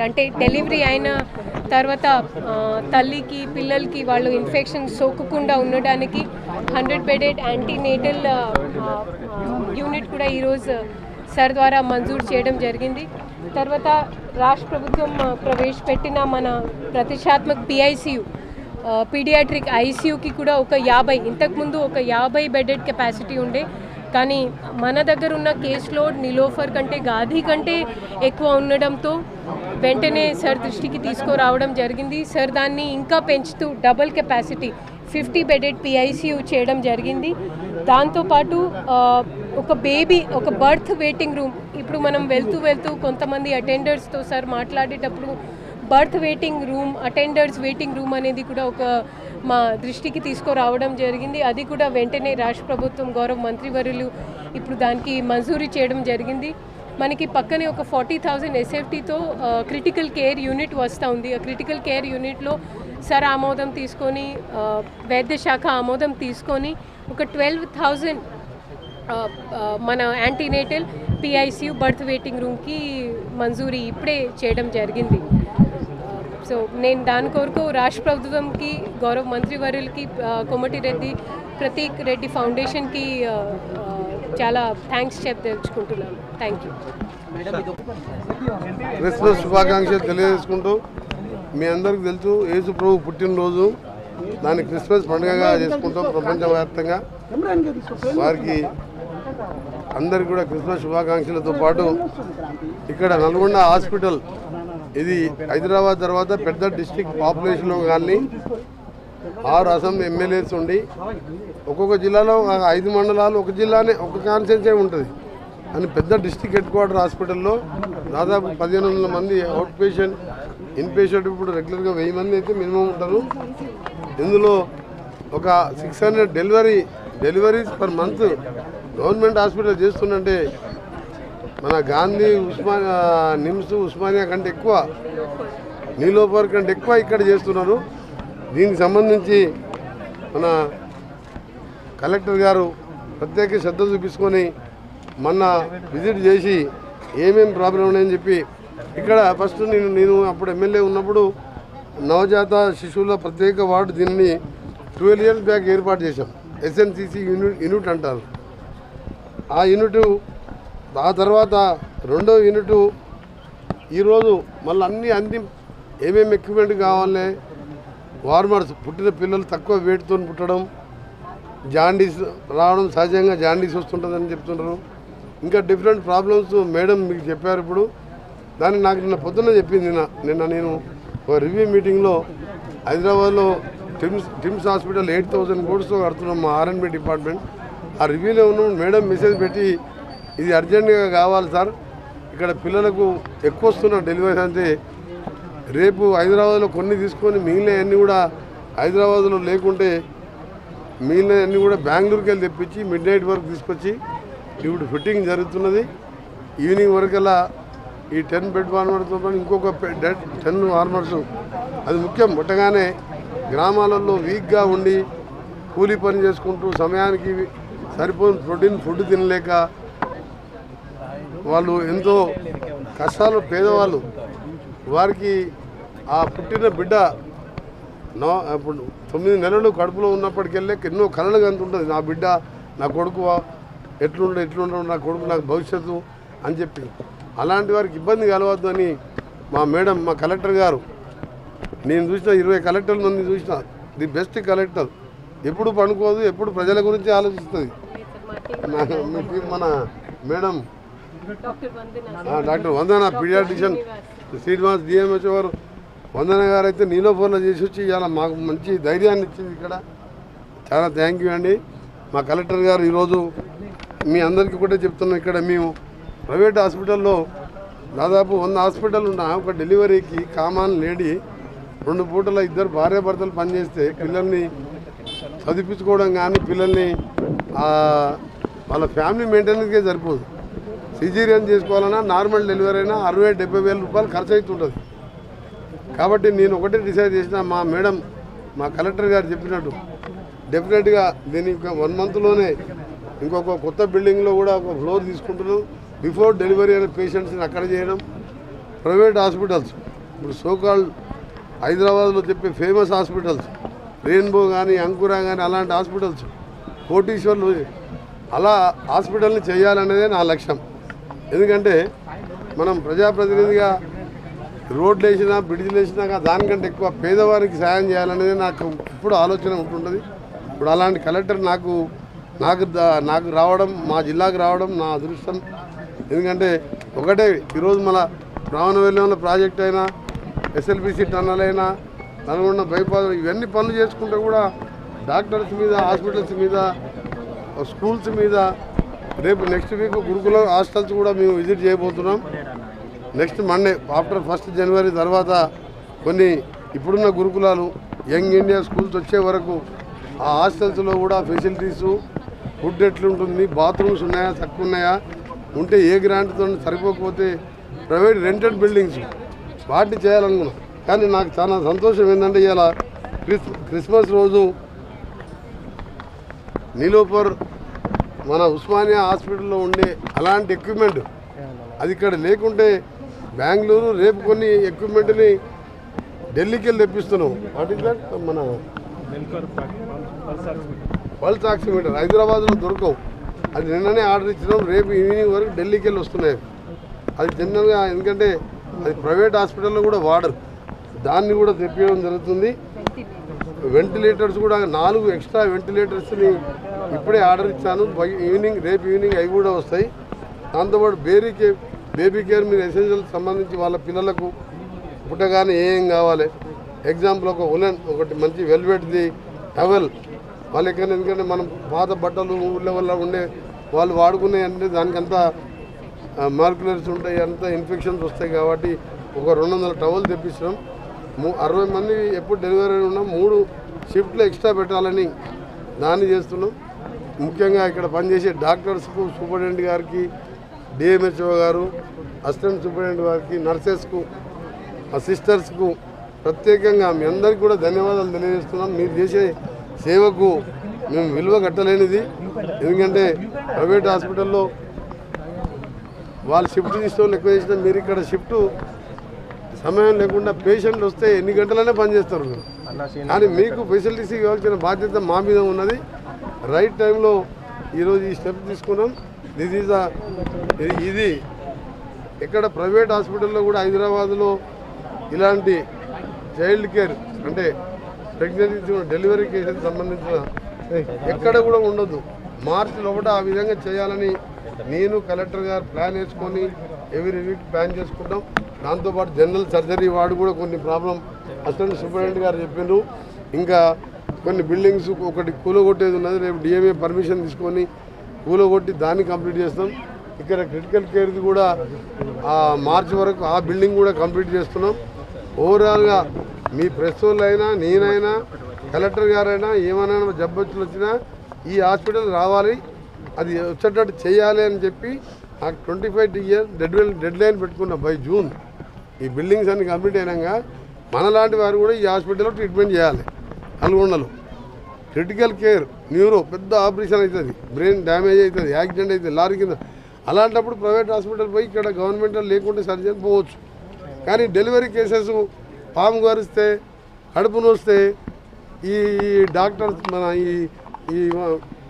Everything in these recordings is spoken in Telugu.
అంటే డెలివరీ అయిన తర్వాత తల్లికి పిల్లలకి వాళ్ళు ఇన్ఫెక్షన్ సోకకుండా ఉండడానికి హండ్రెడ్ బెడెడ్ యాంటీనేటల్ యూనిట్ కూడా ఈరోజు సర్ ద్వారా మంజూరు చేయడం జరిగింది. తర్వాత రాష్ట్ర ప్రభుత్వం ప్రవేశపెట్టిన మన ప్రతిష్టాత్మక పిఐసియు పీడియాట్రిక్ ఐసీయూకి కూడా ఒక యాభై ఇంతకుముందు ఒక యాభై బెడెడ్ కెపాసిటీ ఉండే కానీ మన దగ్గర ఉన్న కేస్ లోడ్ నిలోఫర్ కంటే గాధీ కంటే ఎక్కువ ఉండడంతో వెంటనే సార్ దృష్టికి తీసుకురావడం జరిగింది. సార్ దాన్ని ఇంకా పెంచుతూ double capacity fifty bedded PICU చేయడం జరిగింది. దాంతోపాటు ఒక బేబీ ఒక బర్త్ వెయిటింగ్ రూమ్ ఇప్పుడు మనం వెళ్తూ వెళ్తూ కొంతమంది అటెండర్స్తో సార్ మాట్లాడేటప్పుడు birth waiting room attenders waiting room అనేది కూడా ఒక మా దృష్టికి తీసుకురావడం జరిగింది. అది కూడా వెంటనే రాష్ట్ర ప్రభుత్వం గౌరవ మంత్రివర్యులు ఇప్పుడు దానికి మంజూరీ చేయడం జరిగింది. మనకి పక్కనే ఒక ఫార్టీ థౌజండ్ ఎస్ఎఫ్టీతో క్రిటికల్ కేర్ యూనిట్ వస్తూ ఉంది. ఆ క్రిటికల్ కేర్ యూనిట్లో సర్ ఆమోదం తీసుకొని వైద్యశాఖ వైద్య శాఖ ఆమోదం తీసుకొని ఒక ట్వెల్వ్ థౌజండ్ మన యాంటీనేటల్ పిఐసియు బర్త్ వెయిటింగ్ రూమ్కి మంజూరీ ఇప్పుడే చేయడం జరిగింది. సో నేను దాని కొరకు రాష్ట్ర ప్రభుత్వంకి గౌరవ మంత్రివర్యులకి ఆ, కోమటిరెడ్డి ప్రతీక్ రెడ్డి ఫౌండేషన్కి చాలా థ్యాంక్స్ చెప్పదలుచుకుంటున్నాను. థ్యాంక్ యూ క్రిస్మస్ శుభాకాంక్షలు తెలియజేసుకుంటూ మీ అందరికీ తెలుసు యేసు ప్రభు పుట్టినరోజు. దాన్ని క్రిస్మస్ పండుగగా చేసుకుంటాం ప్రపంచవ్యాప్తంగా వారికి అందరికి కూడా క్రిస్మస్ శుభాకాంక్షలతో పాటు ఇక్కడ నల్గొండ హాస్పిటల్ ఇది హైదరాబాద్ తర్వాత పెద్ద డిస్టిక్ పాపులేషన్లో కానీ ఆరు అసెంబ్లీ ఎమ్మెల్యేస్ ఉండి ఒక్కొక్క జిల్లాలో ఐదు మండలాలు ఒక జిల్లానే ఒక కాన్సెన్సే ఉంటుంది. అని పెద్ద డిస్టిక్ హెడ్ క్వార్టర్ హాస్పిటల్లో దాదాపు పదిహేను వందల మంది అవుట్ పేషెంట్ ఇన్ పేషెంట్ ఇప్పుడు రెగ్యులర్గా వెయ్యి మంది అయితే మినిమం ఉంటారు. ఇందులో ఒక six hundred delivery deliveries per month government hospital చేస్తుందంటే మన గాంధీ ఉస్మానియా నిమ్స్ ఉస్మానియా కంటే ఎక్కువ నీలోపర్ కంటే ఎక్కువ ఇక్కడ చేస్తున్నారు. దీనికి సంబంధించి మన కలెక్టర్ గారు ప్రత్యేక శ్రద్ధ చూపించుకొని మొన్న విజిట్ చేసి ఏమేం ప్రాబ్లం ఉన్నాయని చెప్పి ఇక్కడ ఫస్ట్ నేను నేను అప్పుడు ఎమ్మెల్యే ఉన్నప్పుడు నవజాత శిశువుల ప్రత్యేక వార్డు దీనిని ట్వెల్వ్ ఇయర్స్ బ్యాక్ ఏర్పాటు చేశాం. ఎస్ఎన్సిసి యూనిట్ యూనిట్ అంటారు. ఆ యూనిట్ ఆ తర్వాత రెండో యూనిట్ ఈరోజు మళ్ళీ అన్ని అన్ని ఏమేమి ఎక్విప్మెంట్ కావాలి వార్మర్స్ పుట్టిన పిల్లలు తక్కువ వెయిట్తో పుట్టడం జాండీస్ రావడం సహజంగా జాండీస్ వస్తుంటుందని చెప్తుంటారు ఇంకా డిఫరెంట్ ప్రాబ్లమ్స్ మేడం మీకు చెప్పారు ఇప్పుడు. దాన్ని నాకు నిన్న పొద్దున్న చెప్పింది నిన్న. నిన్న నేను ఒక రివ్యూ మీటింగ్లో హైదరాబాద్లో TIMS TIMS hospital eight thousand కోర్స్తో కడుతున్నాం మా ఆర్ఎన్బి డిపార్ట్మెంట్. ఆ రివ్యూలో ఉన్న మేడం మెసేజ్ పెట్టి ఇది అర్జెంటుగా కావాలి సార్. ఇక్కడ పిల్లలకు ఎక్కువ వస్తున్న డెలివరీ అంటే రేపు హైదరాబాద్లో కొన్ని తీసుకొని మిగిలినవన్నీ కూడా హైదరాబాద్లో లేకుంటే మిగిలినవన్నీ కూడా బెంగళూరుకి వెళ్ళి తెప్పించి మిడ్ నైట్ వరకు తీసుకొచ్చి ఇప్పుడు ఫిట్టింగ్ జరుగుతున్నది. ఈవినింగ్ వరకల్లా ఈ టెన్ బెడ్ వార్మర్స్తో పాటు ఇంకొక టెన్ వార్మర్స్. అది ముఖ్యం. పుట్టగానే గ్రామాలలో వీక్గా ఉండి కూలీ పని చేసుకుంటూ సమయానికి సరిపోయిన ప్రోటీన్ ఫుడ్ తినలేక వాళ్ళు ఎంతో కష్టాలు పేదవాళ్ళు. వారికి ఆ పుట్టిన బిడ్డ నో ఇప్పుడు తొమ్మిది నెలలు కడుపులో ఉన్నప్పటికెళ్ళే ఎన్నో కళలు కంటుంటుంది. నా బిడ్డ నా కొడుకు ఎట్లుండే ఎట్లుండే నా కొడుకు నాకు భవిష్యత్తు అని చెప్పి. అలాంటి వారికి ఇబ్బంది కలవద్దు అని మా మేడం మా కలెక్టర్ గారు. నేను చూసిన ఇరవై కలెక్టర్ల మంది చూసిన. The best collector. ఎప్పుడు పనుకోదు ఎప్పుడు ప్రజల గురించి ఆలోచిస్తుంది. మన madam. Doctor Vandana paediatrician Srinivas DMH వారు వందన గారు అయితే నీలోఫోన్లో చేసి వచ్చి ఇలా మాకు మంచి ధైర్యాన్ని ఇచ్చింది ఇక్కడ. చాలా థ్యాంక్ యూ అండి. మా కలెక్టర్ గారు ఈరోజు మీ అందరికీ కూడా చెప్తున్నాం ఇక్కడ మేము ప్రైవేట్ హాస్పిటల్లో దాదాపు వంద హాస్పిటల్ ఉన్న ఒక డెలివరీకి కామాన్ లేడీ రెండు పూటల ఇద్దరు భార్యాభర్తలు పనిచేస్తే పిల్లల్ని చదివించుకోవడం కానీ పిల్లల్ని వాళ్ళ ఫ్యామిలీ మెయింటెనెన్స్కే సరిపోదు. సిజీరియన్ చేసుకోవాలన్నా నార్మల్ డెలివరీ అయినా అరవై డెబ్బై వేల రూపాయలు ఖర్చు అవుతుంటుంది కాబట్టి నేను ఒకటే డిసైడ్ చేసిన మా మేడం మా కలెక్టర్ గారు చెప్పినట్టు డెఫినెట్గా దీని వన్ మంత్లోనే ఇంకొక కొత్త బిల్డింగ్లో కూడా ఒక ఫ్లోర్ తీసుకుంటున్నాం. బిఫోర్ డెలివరీ అయిన పేషెంట్స్ని అక్కడ చేయడం ప్రైవేట్ హాస్పిటల్స్ ఇప్పుడు సోకాల్ హైదరాబాద్లో చెప్పే ఫేమస్ హాస్పిటల్స్ రెయిన్బో కానీ అంకురా కానీ అలాంటి హాస్పిటల్స్ కోటీశ్వర్లు అలా హాస్పిటల్ని చేయాలనేదే నా లక్ష్యం. ఎందుకంటే మనం ప్రజాప్రతినిధిగా రోడ్లు వేసినా బ్రిడ్జ్లు వేసినాక దానికంటే ఎక్కువ పేదవారికి సాయం చేయాలనేది నాకు ఇప్పుడు ఆలోచన ఉంటుంటుంది. ఇప్పుడు అలాంటి కలెక్టర్ నాకు నాకు నాకు రావడం మా జిల్లాకు రావడం నా అదృష్టం. ఎందుకంటే ఒకటే ఈరోజు మన రావణవెల్లంలో ప్రాజెక్ట్ అయినా ఎస్ఎల్బిసి టన్నల్ అయినా నల్గొండ బైపాస్ ఇవన్నీ పనులు చేసుకుంటే కూడా డాక్టర్స్ మీద హాస్పిటల్స్ మీద స్కూల్స్ మీద రేపు నెక్స్ట్ వీక్ గురుకుల హాస్టల్స్ కూడా మేము విజిట్ చేయబోతున్నాం. Next Monday after first January తర్వాత కొన్ని ఇప్పుడున్న గురుకులాలు యంగ్ ఇండియా స్కూల్స్ వచ్చే వరకు ఆ హాస్టల్స్లో కూడా ఫెసిలిటీసు ఫుడ్ ఎట్లుంటుంది బాత్రూమ్స్ ఉన్నాయా తక్కువ ఉన్నాయా ఉంటే ఏ గ్రాంట్తో సరిపోకపోతే ప్రైవేట్ రెంటెడ్ బిల్డింగ్స్ వాటిని చేయాలనుకున్నాం. కానీ నాకు చాలా సంతోషం ఏంటంటే ఇలా క్రిస్ క్రిస్మస్ రోజు నీలోపర్ మన ఉస్మానియా హాస్పిటల్లో ఉండే అలాంటి ఎక్విప్మెంట్ అది ఇక్కడ లేకుంటే బెంగళూరు రేపు కొన్ని ఎక్విప్మెంట్ని ఢిల్లీకి వెళ్ళి తెప్పిస్తున్నాం. వాటి మన పల్స్ ఆక్సిమీటర్. హైదరాబాద్లో దొరకవు. అది నిన్ననే ఆర్డర్ ఇచ్చినాం. రేపు ఈవినింగ్ వరకు ఢిల్లీకి వెళ్ళి వస్తున్నాయి. అది జనరల్గా ఎందుకంటే అది ప్రైవేట్ హాస్పిటల్లో కూడా వాడరు. దాన్ని కూడా తెప్పించడం జరుగుతుంది. వెంటిలేటర్స్ కూడా నాలుగు ఎక్స్ట్రా వెంటిలేటర్స్ని ఇప్పుడే ఆర్డర్ ఇచ్చాను. ఈవినింగ్ రేపు ఈవినింగ్ అవి కూడా వస్తాయి. దాంతోపాటు బేబీ కేర్ బేబీ కేర్ మీద ఎసెన్షియల్ సంబంధించి వాళ్ళ పిల్లలకు పుట్టగానే ఏం కావాలి. ఎగ్జాంపుల్ ఒక ఉలెన్ ఒకటి మంచి వెల్వెట్ది టవెల్. వాళ్ళకి ఎందుకంటే మనం పాత బట్టలు ఊళ్ళో వల్ల ఉండే వాళ్ళు వాడుకునే అంటే దానికంతా మార్కులర్స్ ఉంటాయి అంత ఇన్ఫెక్షన్స్ వస్తాయి కాబట్టి ఒక రెండు వందల టవల్ తెప్పించడం మూ అరవై మంది ఎప్పుడు డెలివరీ ఉన్నాం మూడు షిఫ్ట్లు ఎక్స్ట్రా పెట్టాలని దాన్ని చేస్తున్నాం. ముఖ్యంగా ఇక్కడ పనిచేసే డాక్టర్స్కు సూపరింటెండెంట్ గారికి డిఎంహెచ్ఓ గారు అసిస్టెంట్ సూపరింటెండెంట్ గారికి నర్సెస్కు ఆ సిస్టర్స్కు ప్రత్యేకంగా మీ అందరికీ కూడా ధన్యవాదాలు తెలియజేస్తున్నాం. మీరు చేసే సేవకు మేము విలువ కట్టలేనిది. ఎందుకంటే ప్రైవేట్ హాస్పిటల్లో వాళ్ళు షిఫ్ట్ తీసుకోవాలి ఎక్కువ చేసినా మీరు ఇక్కడ షిఫ్ట్ సమయం లేకుండా పేషెంట్లు వస్తే ఎన్ని గంటలనే పనిచేస్తారు మీరు. కానీ మీకు ఫెసిలిటీస్ ఇవ్వాల్సిన బాధ్యత మా మీద ఉన్నది. రైట్ టైంలో ఈరోజు ఈ స్టెప్ తీసుకున్నాం. దిస్ ఈజ్ ఇది ఇక్కడ ప్రైవేట్ హాస్పిటల్లో కూడా హైదరాబాద్లో ఇలాంటి చైల్డ్ కేర్ అంటే ప్రెగ్నెన్సీ డెలివరీ కేసులకు సంబంధించిన ఎక్కడ కూడా ఉండదు. మార్చి లోపల ఆ విధంగా చేయాలని నేను కలెక్టర్ గారు ప్లాన్ వేసుకొని ఎవ్రీ వీక్ ప్లాన్ చేసుకుంటాం. దాంతోపాటు జనరల్ సర్జరీ వాడు కూడా కొన్ని ప్రాబ్లం అసిస్టెంట్ సూపరింటెండెంట్ గారు చెప్పిండ్రు ఇంకా కొన్ని బిల్డింగ్స్ ఒకటి కూలగొట్టేది ఉన్నది రేపు డిఎంఏ పర్మిషన్ తీసుకొని కూలగొట్టి దాన్ని కంప్లీట్ చేస్తాం. ఇక్కడ క్రిటికల్ కేర్ది కూడా ఆ మార్చి వరకు ఆ బిల్డింగ్ కూడా కంప్లీట్ చేస్తున్నాం. ఓవరాల్గా మీ ప్రెస్ అయినా నేనైనా కలెక్టర్ గారైనా ఏమైనా జబ్బొచ్చులు వచ్చినా ఈ హాస్పిటల్ రావాలి అది వచ్చేటట్టు చేయాలి అని చెప్పి నాకు twenty five year dead deadline పెట్టుకున్నా బై జూన్ ఈ బిల్డింగ్స్ అన్ని కంప్లీట్ అయినాక మనలాంటి వారు కూడా ఈ హాస్పిటల్లో ట్రీట్మెంట్ చేయాలి. నల్గొండలో. క్రిటికల్ కేర్ న్యూరో పెద్ద ఆపరేషన్ అవుతుంది. బ్రెయిన్ డ్యామేజ్ అవుతుంది యాక్సిడెంట్ అవుతుంది లారీ కింద. అలాంటప్పుడు ప్రైవేట్ హాస్పిటల్ పోయి ఇక్కడ గవర్నమెంట్ లేకుంటే సర్జన్ పోవచ్చు. కానీ డెలివరీ కేసెస్ పాము గారిస్తే కడుపు నొస్తే ఈ డాక్టర్స్ మన ఈ ఈ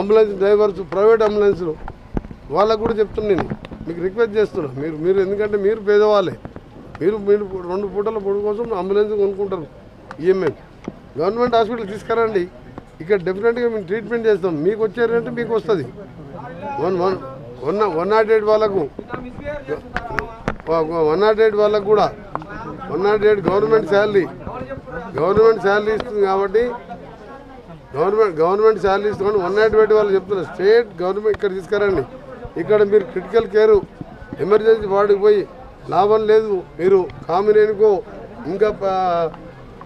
అంబులెన్స్ డ్రైవర్స్ ప్రైవేట్ అంబులెన్స్లు వాళ్ళకు కూడా చెప్తున్నా నేను. మీకు రిక్వెస్ట్ చేస్తున్నా. మీరు మీరు ఎందుకంటే మీరు పేదవాళ్ళే. మీరు మీరు రెండు పూటల పొడి కోసం అంబులెన్స్ కొనుక్కుంటారు. ఈఎంఐ. గవర్నమెంట్ హాస్పిటల్ తీసుకురండి. ఇక్కడ డెఫినెట్గా మేము ట్రీట్మెంట్ చేస్తాం. మీకు వచ్చారంటే మీకు వస్తుంది. One one one one not eight వాళ్ళకు. వన్ నాట్ ఎయిట్ వాళ్ళకు కూడా. One not eight government salary government salary ఇస్తుంది కాబట్టి గవర్నమెంట్ గవర్నమెంట్ శాలరీ ఇస్తుంది వన్ నాట్ ఎయిట్ వాళ్ళు చెప్తున్నారు. స్టేట్ గవర్నమెంట్ ఇక్కడ తీసుకురండి. ఇక్కడ మీరు క్రిటికల్ కేరు ఎమర్జెన్సీ వార్డుకి పోయి లాభం లేదు. మీరు కామినేనికో ఇంకా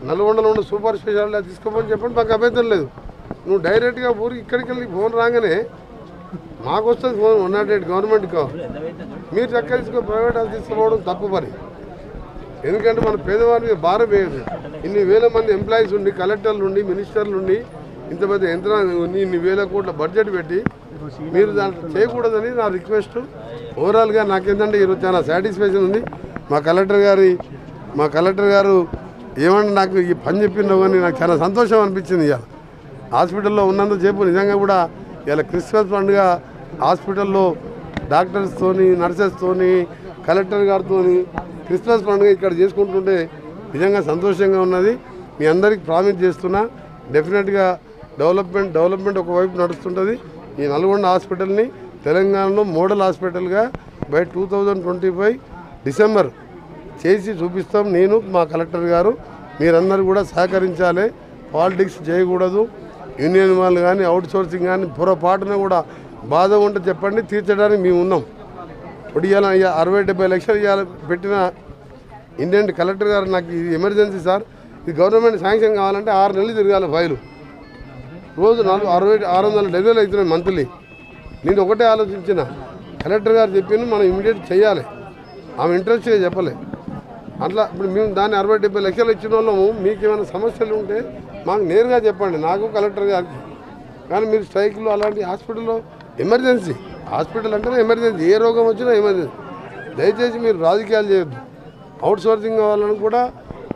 నల్గొండలో ఉన్న సూపర్ స్పెషాలిటీ తీసుకోమని చెప్పండి మాకు అభ్యంతరం లేదు. నువ్వు డైరెక్ట్గా ఊరికి ఇక్కడికి వెళ్ళి ఫోన్ రాగానే మాకు వస్తుంది ఫోన్ వన్ నాట్ ఎయిట్ గవర్నమెంట్కి. మీరు చక్క తీసుకో ప్రైవేట్ హాస్పిటల్ తీసుకోవడం తప్పు పని ఎందుకంటే మన పేదవారి మీద భారం వేయదు. ఇన్ని వేల మంది ఎంప్లాయీస్ ఉండి కలెక్టర్లు ఉండి మినిస్టర్లు ఉండి ఇంత పెద్ద యంత్రాంగం ఉంది ఇన్ని వేల కోట్ల బడ్జెట్ పెట్టి మీరు దాంట్లో చేయకూడదని నా రిక్వెస్ట్ ఓవరాల్గా నాకేంటంటే ఈరోజు చాలా సాటిస్ఫాక్షన్ ఉంది. మా కలెక్టర్ గారి మా కలెక్టర్ గారు ఏమన్నా నాకు ఈ పని చెప్పినావు కానీ నాకు చాలా సంతోషం అనిపించింది ఇవాళ హాస్పిటల్లో ఉన్నంతసేపు నిజంగా కూడా ఇలా క్రిస్మస్ పండుగ హాస్పిటల్లో డాక్టర్స్తోని నర్సెస్తోని కలెక్టర్ గారితోని క్రిస్మస్ పండుగ ఇక్కడ చేసుకుంటుంటే నిజంగా సంతోషంగా ఉన్నది. మీ అందరికి ప్రామిస్ చేస్తున్నా డెఫినెట్గా డెవలప్మెంట్ డెవలప్మెంట్ ఒకవైపు నడుస్తుంటుంది. ఈ నల్గొండ హాస్పిటల్ని తెలంగాణలో model హాస్పిటల్గా by two thousand twenty five December చేసి చూపిస్తాం. నేను మా కలెక్టర్ గారు మీరందరూ కూడా సహకరించాలి. పాలిటిక్స్ చేయకూడదు. యూనియన్ వాళ్ళు కానీ అవుట్ సోర్సింగ్ కానీ పొరపాటున కూడా బాధ ఉంటే చెప్పండి. తీర్చడానికి మేము ఉన్నాం. ఇప్పుడు ఇవాళ అరవై డెబ్బై లక్షలు ఇవాళ పెట్టిన ఇండియన్ కలెక్టర్ గారు నాకు ఇది ఎమర్జెన్సీ సార్. ఇది గవర్నమెంట్ శాంక్షన్ కావాలంటే ఆరు నెలలు తిరగాలి ఫైలు. రోజు నాలుగు అరవై ఆరు వందల డెలివరీలు అవుతున్నాయి మంత్లీ. నేను ఒకటే ఆలోచించిన. కలెక్టర్ గారు చెప్పింది మనం ఇమీడియట్ చేయాలి. ఆమె ఇంట్రెస్ట్గా చెప్పలేదు అట్లా ఇప్పుడు మేము దాన్ని అరవై డెబ్బై లక్షలు ఇచ్చిన వాళ్ళము మీకు ఏమైనా సమస్యలు ఉంటే మాకు నేరుగా చెప్పండి. నాకు కలెక్టర్ గారికి కానీ మీరు స్ట్రైక్లో అలాంటి హాస్పిటల్లో ఎమర్జెన్సీ హాస్పిటల్ అంటేనే ఎమర్జెన్సీ. ఏ రోగం వచ్చినా ఎమర్జెన్సీ. దయచేసి మీరు రాజకీయాలు చేయొద్దు. అవుట్ సోర్సింగ్ వాళ్ళని కూడా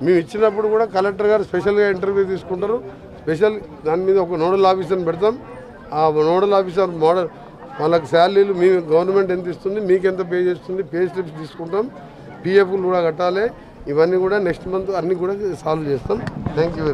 మేము ఇచ్చినప్పుడు కూడా కలెక్టర్ గారు స్పెషల్గా ఇంటర్వ్యూ తీసుకుంటారు. స్పెషల్ దాని మీద ఒక నోడల్ ఆఫీసర్ని పెడతాం. ఆ నోడల్ ఆఫీసర్ మోడల్ వాళ్ళకి శాలరీలు మీ గవర్నమెంట్ ఎంత ఇస్తుంది మీకు ఎంత పే చేస్తుంది పే స్లిప్స్ తీసుకుంటాం. పిఎఫ్లు కూడా కట్టాలి. ఇవన్నీ కూడా నెక్స్ట్ మంత్ అన్నీ కూడా సాల్వ్ చేస్తాం. Thank you